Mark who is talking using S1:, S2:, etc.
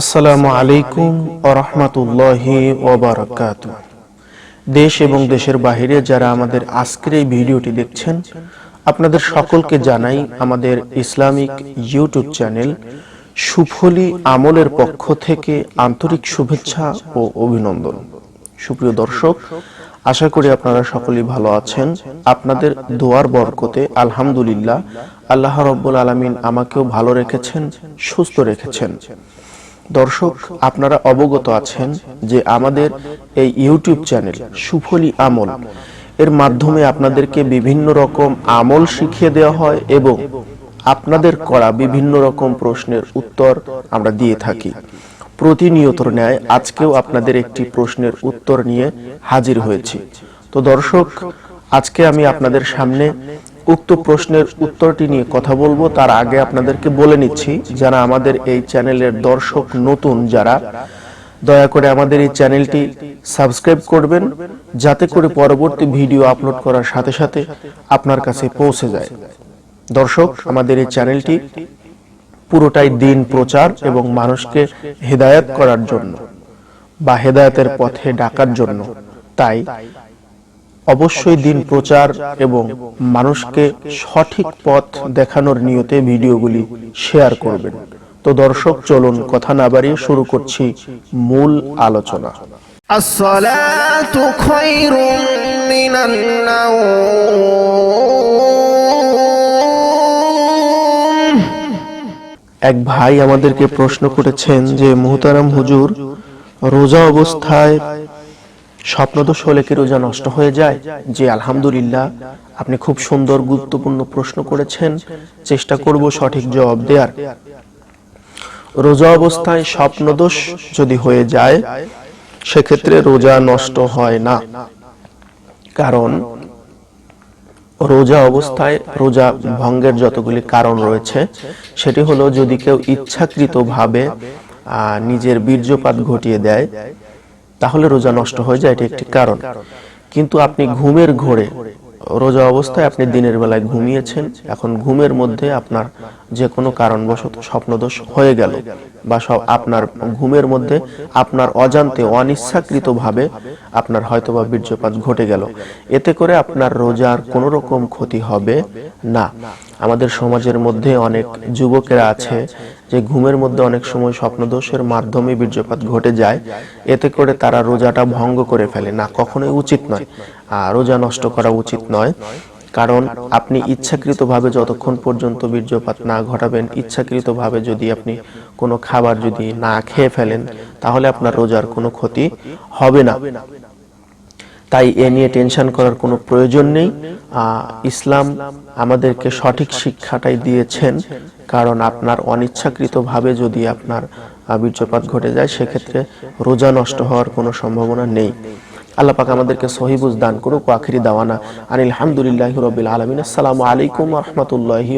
S1: আসসালামু আলাইকুম রহমতুল্লাহি ওবরাকাত দেশ এবং দেশের বাইরে যারা আমাদের আজকের এই ভিডিওটি দেখছেন, আপনাদের সকলকে জানাই আমাদের ইসলামিক ইউটিউব চ্যানেল সুফলি আমলের পক্ষ থেকে আন্তরিক শুভেচ্ছা ও অভিনন্দন। সুপ্রিয় দর্শক, আশা করি আপনারা সকলেই ভালো আছেন। আপনাদের দোয়ার বরকতে আলহামদুলিল্লাহ আল্লাহ রব্বুল আলমিন আমাকেও ভালো রেখেছেন, সুস্থ রেখেছেন। দর্শক, আপনারা অবগত আছেন যে আমাদের এই ইউটিউব চ্যানেল সুফলি আমল। এর মাধ্যমে আপনাদেরকে বিভিন্ন রকম আমল শিখিয়ে দেওয়া হয় এবং আপনাদের করা বিভিন্ন রকম প্রশ্নের উত্তর আমরা দিয়ে থাকি। প্রতিনিয়তর ন্যায় আজকেও আপনাদের একটি প্রশ্নের উত্তর নিয়ে হাজির হয়েছি। তো দর্শক, আজকে আমি আপনাদের সামনে উক্ত প্রশ্নের উত্তরটি নিয়ে কথা বলব। তার আগে আপনাদেরকে বলে নিচ্ছি, যারা আমাদের এই চ্যানেলের দর্শক নতুন, যারা দয়া করে আমাদের এই চ্যানেলটি সাবস্ক্রাইব করবেন, যাতে করে পরবর্তী ভিডিও আপলোড করার সাথে সাথে আপনার কাছে পৌঁছে যায়। দর্শক, আমাদের এই চ্যানেলটি পুরোটাই দিন প্রচার এবং মানুষকে হেদায়ত করার জন্য বা হেদায়তের পথে ডাকার জন্য। তাই অবশ্যই দিন প্রচার এবং মানুষকে সঠিক পথ দেখানোর নিয়তে ভিডিওগুলি শেয়ার করবেন। তো দর্শক চলুন কথা না বাড়িয়ে শুরু করছি মূল আলোচনা। এক ভাই আমাদেরকে প্রশ্ন করেছেন যে মোহতারাম হুজুর রোজা অবস্থায় স্বপ্নদোষ হলে কি রোজা নষ্ট হয়ে যায়? যে আলহামদুলিল্লাহ, আপনি খুব সুন্দর, গুরুত্বপূর্ণ প্রশ্ন করেছেন। চেষ্টা করব সঠিক জবাব দেওয়ার রোজা অবস্থায় স্বপ্নদোষ যদি হয়ে যায়, সেক্ষেত্রে রোজা নষ্ট হয় না। কারণ, রোজা অবস্থায় রোজা ভঙ্গের যতগুলি কারণ রয়েছে, সেটি হলো যদি কেউ ইচ্ছাকৃতভাবে নিজের বীর্যপাত ঘটিয়ে দেয় তাহলে রোজা নষ্ট হয়ে যায়, এটি একটি কারণ। কিন্তু আপনি ঘুমের ঘোরে, রোজা অবস্থায় আপনি দিনের বেলায় ঘুমিয়েছেন, এখন ঘুমের মধ্যে আপনার যে কোনো কারণবশত স্বপ্নদোষ হয়ে গেল বা সব আপনার ঘুমের মধ্যে আপনার অজান্তে অনিচ্ছাকৃতভাবে আপনার হয়তোবা বীর্যপাত ঘটে গেল। এতে করে আপনার রোজার কোনো রকম ক্ষতি হবে না। আমাদের সমাজের মধ্যে অনেক যুবকেরা আছে যে ঘুমের মধ্যে অনেক সময় স্বপ্নদোষের মাধ্যমে বীর্যপাত ঘটে যায়। এতে করে তারা রোজাটা ভঙ্গ করে ফেলে। না, কখনোই উচিত নয়। আর রোজা নষ্ট করা উচিত নয়। কারণ আপনি ইচ্ছাকৃতভাবে যতক্ষণ পর্যন্ত বীর্যপাত না ঘটাবেন ইচ্ছাকৃতভাবে যদি আপনি কোনো খাবার যদি না খেয়ে ফেলেন তাহলে আপনার রোজার কোনো ক্ষতি হবে না। তাই এ নিয়ে টেনশন করার কোনো প্রয়োজন নেই। আহ, ইসলাম আমাদেরকে সঠিক শিক্ষাটাই দিয়েছেন কারণ আপনার অনিচ্ছাকৃতভাবে যদি আপনার বীর্যপাত ঘটে যায় সেক্ষেত্রে রোজা নষ্ট হওয়ার কোনো সম্ভাবনা নেই। আল্লাহ আমাদেরকে সহিবুজ দান করুক আখিরি দাওয়ানা আনিল হামদুলিল্লাহি রবিল আলমিন। আসসালামু আলাইকুম রহমতুল্লাহি